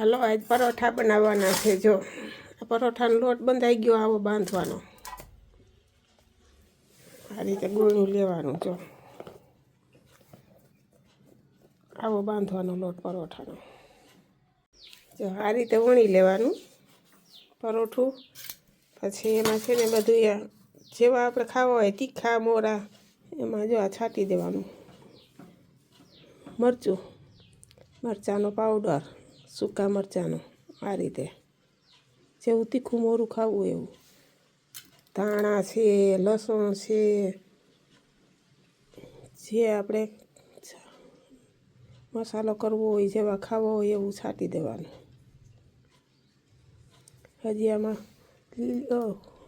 હાલો, આજ પરોઠા બનાવવાના છે, જો. આ પરોઠાનો લોટ બંધાઈ ગયો, આવો બાંધવાનો. આ રીતે ગોળું લેવાનું, જો. આવો બાંધવાનો લોટ પરોઠાનો. જો, આ રીતે વણી લેવાનું પરોઠું. પછી એમાં છે ને બધું જેવા આપણે ખાવા હોય, તીખા, મોરા, એમાં જો આ છાંટી દેવાનું. મરચું, મરચાંનો પાવડર. સૂકા મરચાંનો, આ રીતે. જેવું તીખું મોરું ખાવું એવું. ધાણા છે, લસણ છે, જે આપણે મસાલો કરવો હોય, જેવા ખાવા હોય એવું છાંટી દેવાનું. હજી આમાં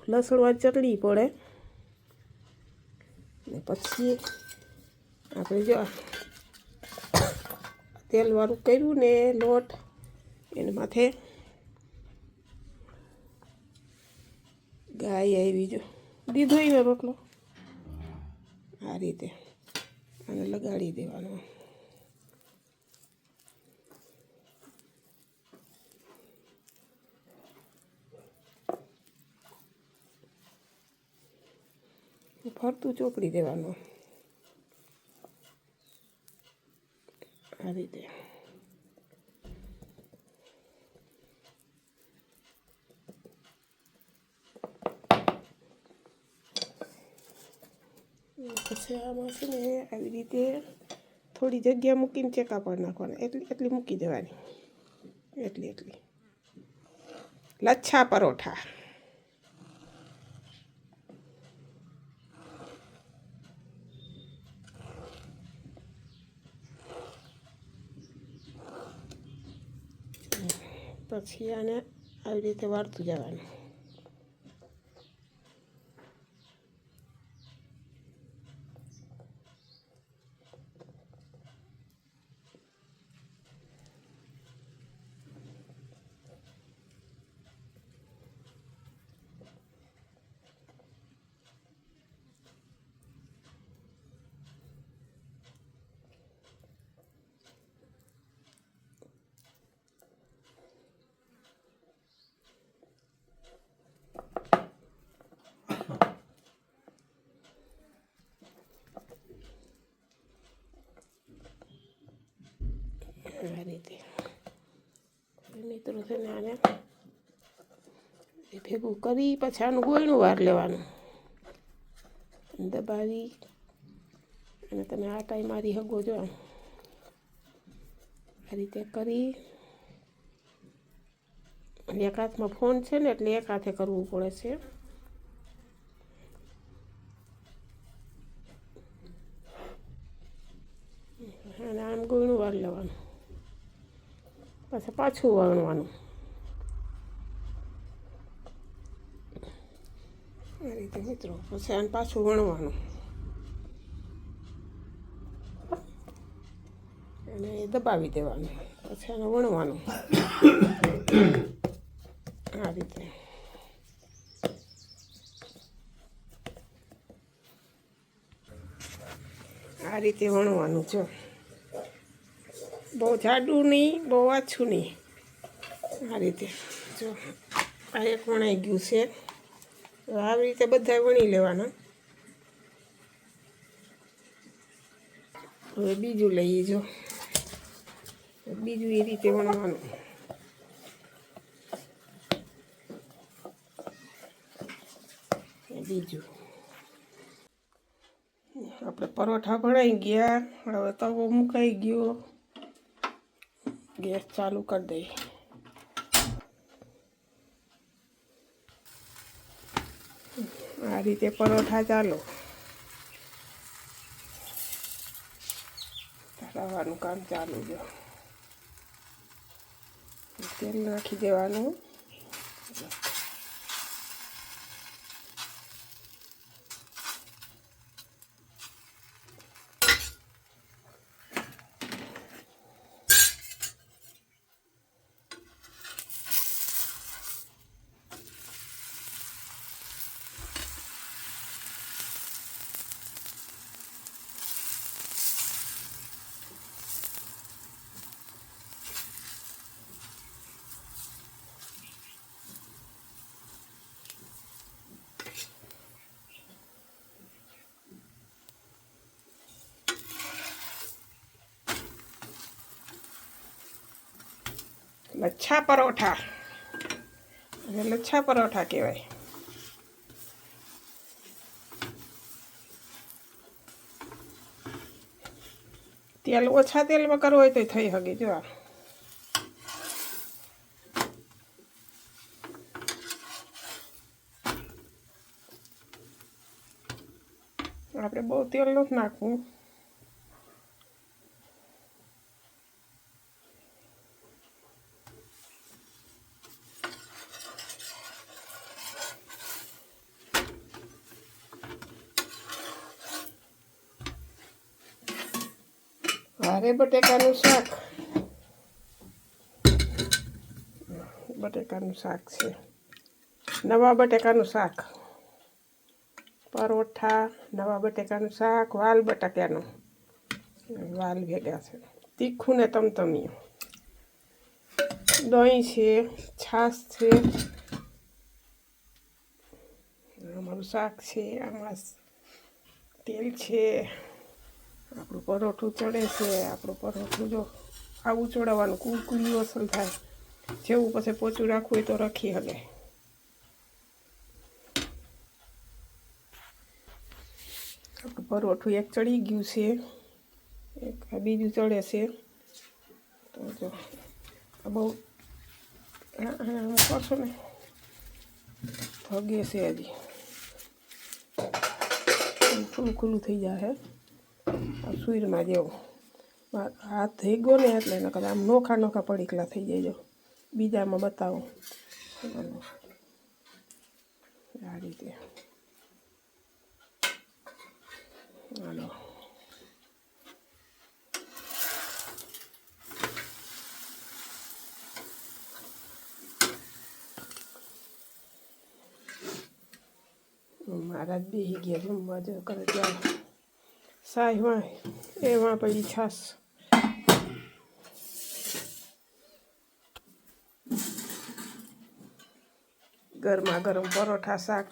લસણવાળી ચટણી પડે. ને પછી આપણે જો તેલવાળું કર્યું ને લોટ એના માથે ગાય આવી જો. દીધો એ રોટલો? આ રીતે. અને લગાડી દેવાનો. ફરતું ચોપડી દેવાનું. આ રીતે. આમાં છે ને, આવી રીતે થોડી જગ્યા મૂકીને ચેકા પર નાખવાના. એટલી એટલી મૂકી દેવાની. એટલી એટલી. લચ્છા પરોઠા. પછી આને આવી રીતે વાળતું જવાનું. આ રીતે મિત્રો છે ને આને ભેગું કરી પછી આનું ગોળનું વાર લેવાનું. દબાવી. અને તમે આ ટાઈમ મારી હગો જો આ રીતે કરી. અને એક હાથમાં ફોન છે ને એટલે એક હાથે કરવું પડે છે. અને આમ ગોળનું વાર લેવાનું. પછી પાછું વણવાનું. આ રીતે મિત્રો, પછી આને પાછું વણવાનું. અને દબાવી દેવાનું, પછી આને વણવાનું. આ રીતે. આ રીતે વણવાનું જો બહુ જાડું નહીં, બહુ આછું નહીં. આ રીતે. જો, આ એક વણાઈ ગયું છે. આવી રીતે બધા વણી લેવાના. હવે બીજું લઈએ, જો. બીજું એ રીતે વણવાનું. બીજું. આપણે પરોઠા ભણાઈ ગયા, હવે તવો મુકાઈ ગયો. ગેસ ચાલુ કરી દઈ. આ રીતે પરોઠા ચાલો. તળાવવાનું કામ ચાલુ જો તેલ નાખી દેવાનું. લચ્છા પરોઠા. એટલે લચ્છા પરોઠા કહેવાય. તેલ ઓછા તેલમાં કરવું હોય તો થઈ શકે, જો આપણે બહુ તેલ નથી નાખવું. હારે બટેકાનું શાક. બટેકાનું શાક છે. નવા બટેકાનું શાક. પરોઠા, નવા બટેકાનું શાક, વાલ બટાકાનું. વાલ ભેગા છે. તીખું ને તમતમિયું. દહીં છે, છાશ છે. અમારું શાક છે, આમાં તેલ છે. આપણું પરોઠું ચડે છે, આપણું પરોઠું જો આવું ચડાવવાનું અસલ થાય. જેવું પછી પોચું રાખવું હોય તો રાખી હગે આપણું પરોઠું એક ચડી ગયું છે, એક બીજું ચડે છે. તો જો, આ બહુ, હા કરશો ને? થગે છે હજી. ખુલ્લું ખુલ્લું થઈ જાય સુઈરમાં જેવું હાથ થઈ ગયો ને એટલે નકર આમ નોખા નોખા પડીકલા થઈ જાય જો. બીજામાં બતાવો. આ રીતે. હાલો. મારા જ બેસી ગયા જમવા જો કરે ત્યારે સાય વાય એમાં પડી છાસ. ગરમા ગરમ પરોઠા, શાક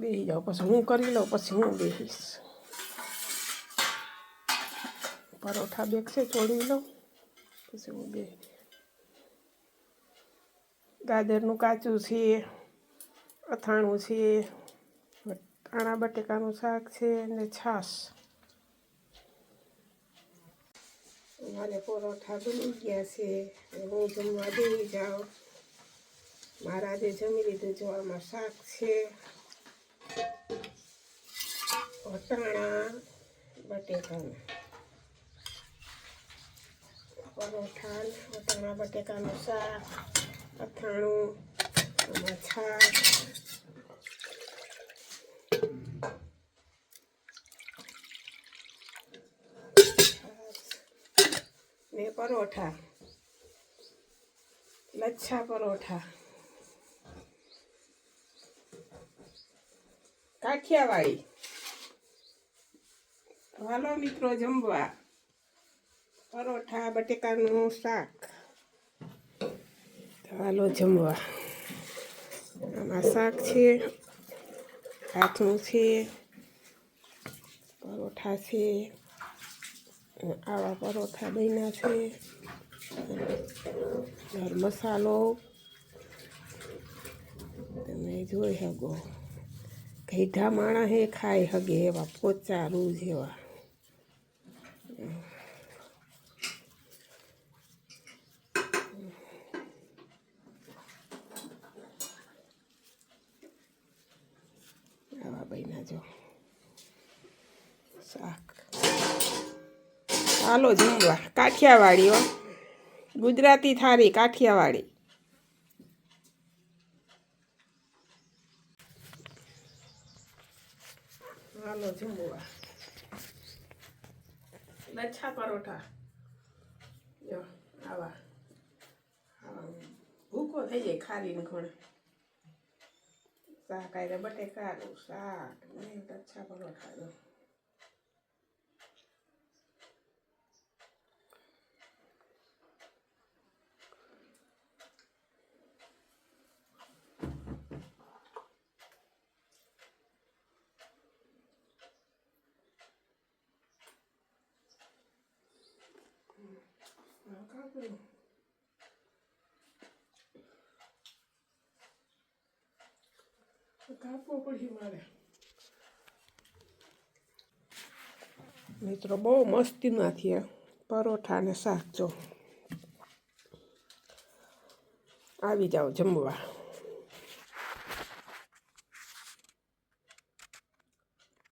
બેસી જાઓ, પછી હું કરી લઉં, પછી હું બેસીશ પરોઠા બેગશે છોડી લઉં, પછી હું બે ગાજરનું કાચું છે, અથાણું છે, આણા બટેકાનું શાક છે અને છાશ મારે પરોઠા બની ગયા છે. હું જમવા બેસી જાઉં મારા આજે જમી લીધું જો આમાં શાક છે. વટાણા, બટેકાના. પરોઠા, વટાણા, બટેકાનું શાક, અથાણું, આમાં છાશ. પરોઠા લચ્છા પરોઠા કાઠિયાવાડી હાલો મિત્રો જમવા પરોઠા બટેકાનું શાક હાલો જમવા આમાં શાક છે હાથનું છે પરોઠા છે આવા પરોઠા બન્યા છે. મસાલો. તમે જોઈ શકો. ગઈઢા માણા હે, ખાઈ હગે એવા પોચા રૂ જેવા આવા બન્યા જો. શાક. હાલો જમવા કાઠિયાવાડી હો. ગુજરાતી થાળી કાઠિયાવાડી. હાલો જમવા લચ્છા પરોઠા. જો, આવા. ભૂકો થઈ જાય ખારીને ઘણ. શાક આરે બટેકા, શાક લચ્છા પરોઠા, જો. કાપ્યો કાપવો પડશે મારે મિત્રો, બહુ મસ્તીના થયા. પરોઠા અને શાક જો. આવી જાઓ જમવા.